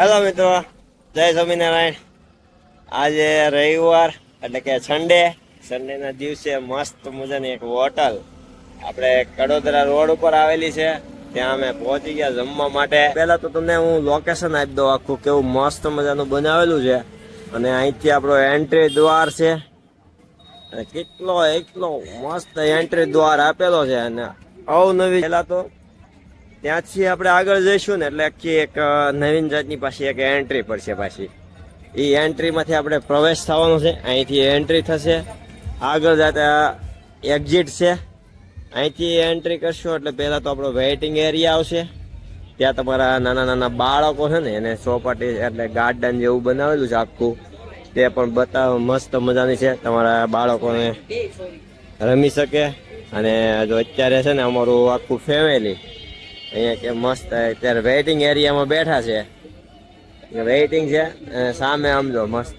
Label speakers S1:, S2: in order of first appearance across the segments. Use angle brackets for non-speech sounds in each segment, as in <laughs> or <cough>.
S1: Hello મિત્રો. જય સ્વામિનારાયણ. આજે રવિવાર, એટલે કે સન્ડે સન્ડેના દિવસે મસ્ત મજાની એક હોટલ. આપણે કડોદરા રોડ ઉપર આવેલી છે. ત્યાં અમે પહોંચી ગયા જમવા માટે. પહેલા તો તમને હું લોકેશન આપી દઉં આખું કેવું મસ્ત મજાનું બનાવેલું છે. અને અહીંથી આપણો એન્ટ્રી દ્વાર છે. કેટલો એટલો મસ્ત એન્ટ્રી દ્વાર આપેલો છે. અને અવનવી પહેલા તો ત્યાંથી આપણે આગળ જઈશું ને, એટલે આખી એક નવીન જાતની પાછી એક એન્ટ્રી પડશે પાછી. એ એન્ટ્રીમાંથી આપણે પ્રવેશ થવાનો છે. અહીંથી એન્ટ્રી થશે. આગળ જતા એક્ઝિટ છે. અહીંથી એન્ટ્રી કરશું એટલે પહેલાં તો આપણો વેઇટિંગ એરિયા આવશે. ત્યાં તમારા નાના નાના બાળકો છે ને, એને ચોપાટી એટલે ગાર્ડન જેવું બનાવેલું છે આખું. તે પણ બતાવ, મસ્ત મજાની છે. તમારા બાળકોને રમી શકે. અને જો અત્યારે છે ને, અમારું આખું ફેમિલી અહીંયા કે મસ્ત અત્યારે વેઇટિંગ એરિયામાં બેઠા છે. વેઇટિંગ છે સામે સમજો મસ્ત.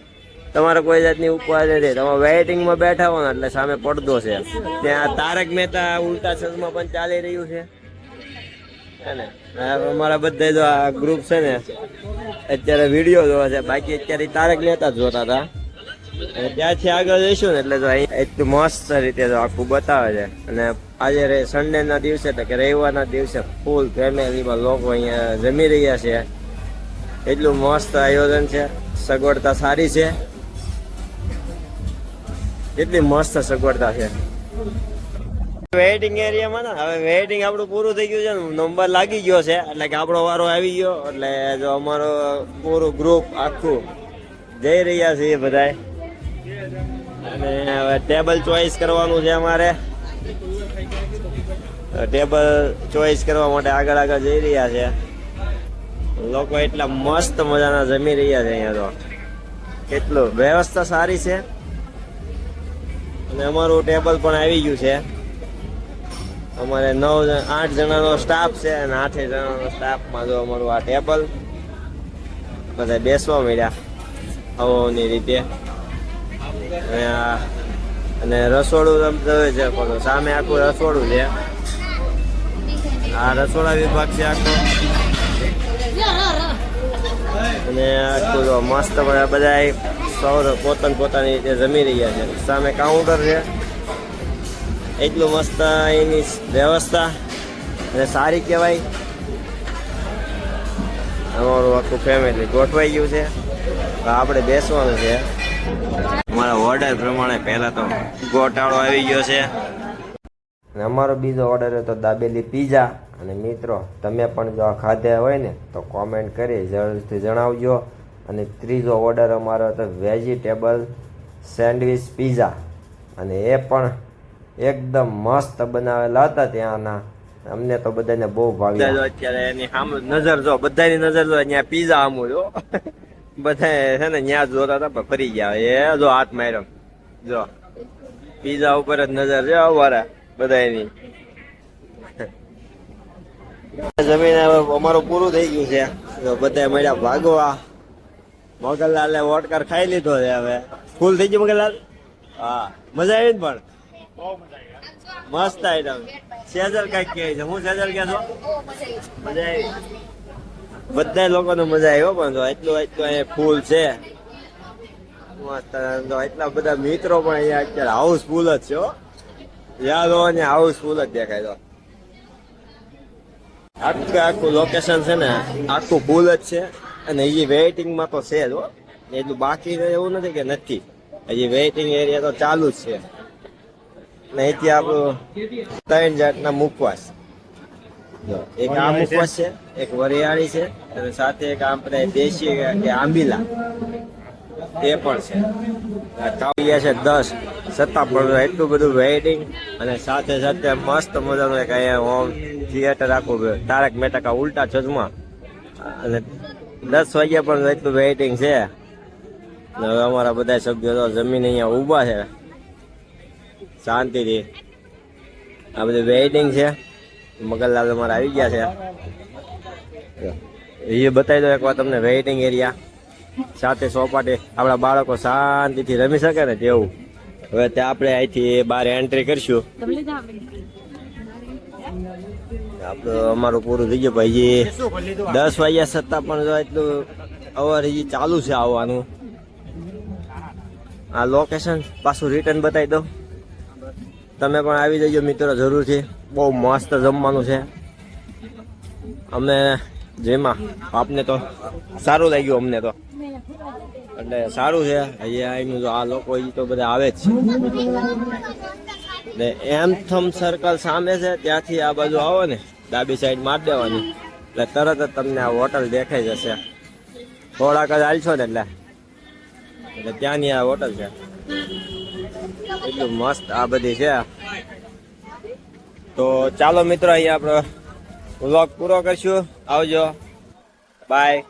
S1: તમારે કોઈ જાતની ઉપવાસ નથી. તમે વેઇટિંગમાં બેઠા હો ને એટલે સામે પડદો છે. ત્યાં તારક મહેતા ઉલ્ટા ચશ્મા પણ ચાલી રહ્યું છે. ને? અમારા બધા જો આ ગ્રુપ છે ને, અત્યારે વીડિયો જોવા છે. બાકી અત્યારે તારક મહેતા જ જોતા હતા. ત્યાંથી આગળ જઈશું ને એટલે તો અહીં એટલું મસ્ત રીતે તો આખું બતાવે છે. અને આજે સન્ડે ના દિવસે એટલે કે રવિવારના દિવસે ફૂલ ફેમિલીમાં લોકો અહીંયા જમી રહ્યા છે. એટલું મસ્ત આયોજન છે. સગવડતા સારી છે. એટલી મસ્ત સગવડતા છે. વેઇટિંગ એરિયામાં ને હવે વેઇટિંગ આપણું પૂરું થઈ ગયું છે નંબર લાગી ગયો છે. એટલે કે આપણો વારો આવી ગયો. એટલે જો અમારો પૂરું ગ્રુપ આખું જઈ રહ્યા છીએ બધાય. અને હવે ટેબલ ચોઈસ કરવાનું છે અમારે. ટેબલ ચોઈસ કરવા માટે આગળ આગળ જઈ રહ્યા છે. લોકો એટલા મસ્ત મજાના જમી રહ્યા છે અહીંયા તો. કેટલું વ્યવસ્થા સારી છે. અને અમારું ટેબલ પણ આવી ગયું છે. અમારે નવ આઠ જણાનો સ્ટાફ છે અને આઠે જણાનો સ્ટાફમાં જો અમારું આ ટેબલ બધા બેસવા મળ્યા હવાની રીતે. અને રસોડું તમે છે પણ સામે આખું રસોડું છે. આ રસોડા વિભાગ છે આખો. અને આખું મસ્ત બધા સૌ પોતાની પોતાની રીતે જમી રહ્યા છે. સામે કાઉન્ટર છે. એટલું મસ્ત એની વ્યવસ્થા અને સારી કહેવાય. અમારું આખું ફેમિલી ગોઠવાઈ ગયું છે. આપણે બેસવાનું છે. અમારા ઓર્ડર પ્રમાણે પહેલા તો ગોટાળો આવી ગયો છે. અને અમારો બીજો ઓર્ડર હતો દાબેલી પીઝા અને મિત્રો તમે પણ જો આ ખાધા હોય ને તો કોમેન્ટ કરી જરૂરથી જણાવજો. અને ત્રીજો ઓર્ડર અમારો હતો વેજીટેબલ સેન્ડવિચ પીઝા અને એ પણ એકદમ મસ્ત બનાવેલા હતા ત્યાંના. અમને તો બધાને બહુ ભાવ્યા. અત્યારે એની સામે નજર જો બધાની નજર જો અહીંયા પીઝા આમું જો. બધા છે ને ત્યાં જોતા હતા ફરી ગયા. એ જો હાથ માર્યો. જો. પીઝા ઉપર જ નજર છે અમારા બધાની <laughs> જમીન અમારું પૂરું થઈ ગયું છે. બધા મળ્યા ભાગવા. મોગલલાલે વોટકર ખાઈ લીધો છે હવે. ફૂલ થઈ ગયું મોગલલાલ? હા. મજા આવી ને પણ? મસ્ત આઈટમ સેજલ કંઈક કહે છે. હું સેજલ કે છો? મજા આવી. બધા લોકોને મજા આવી હો, પણ જો એટલું અહીંયા ફૂલ છે. એટલા બધા મિત્રો પણ અહીંયા અત્યારે હાઉસફુલ જ છે યાદ હોય ને હાઉસફુલ જ દેખાય તો આખું આખું લોકેશન છે ને, આખું ફૂલ જ છે. અને હજી વેઇટિંગમાં તો છે જ હો. એટલું બાકી એવું નથી કે નથી. હજી વેઇટિંગ એરિયા તો ચાલુ જ છે. ને અહીંથી આપણું ત્રણ જાતના મુખવાસ. એક આ મુખવાસ છે, એક વરિયાળી છે, અને સાથે એક આપણે દેશી કે આંબીલા. તે પણ છે. આ છે દસ છતાં પણ એટલું બધું વેઇટિંગ અને સાથે સાથે મસ્ત મજાનું એક અહીંયા હોમ થિયેટર આખું તારક મહેતા ઉલટા ચજમા અને દસ વાગ્યા પણ એટલું વેઇટિંગ છે. હવે અમારા બધા સભ્યો જમીન અહીંયા ઊભા છે. શાંતિથી. આ બધું વેઇટિંગ છે. મગનલાલ અમારા આવી ગયા છે. એ બતાવી દો એકવાર તમને વેઇટિંગ એરિયા સાથે સોપાટી આપણા બાળકો શાંતિથી રમી શકે ને તેવું. હવે તે આપણે અહીંથી બહાર એન્ટ્રી કરશું. આપણું અમારું પૂરું થઈ ગયું. ભાઈ દસ વાગ્યા છતાં પણ એટલું અવાર હજી ચાલુ છે આવવાનું. આ લોકેશન પાછું રિટર્ન બતાવી દો તમે પણ આવી જજો મિત્રો, જરૂરથી. બહુ મસ્ત જમવાનું છે. અમને જેમાં આપને તો સારું લાગ્યું અમને તો. એટલે સારું છે. અહીંયા આવીને જો આ લોકો તો બધા આવે જ છે. ને એમથમ સર્કલ સામે છે, ત્યાંથી આ બાજુ આવો ને, ડાબી સાઈડ મારી દેવાની. એટલે તરત જ તમને આ હોટલ દેખાઈ જશે. થોડાક જ હાલશો ને એટલે. એટલે ત્યાંની આ હોટલ છે. એટલું મસ્ત આ બધી છે. તો ચાલો મિત્રો, અહીંયા આપણે વ્લોગ પૂરો કરશું. આવજો. બાય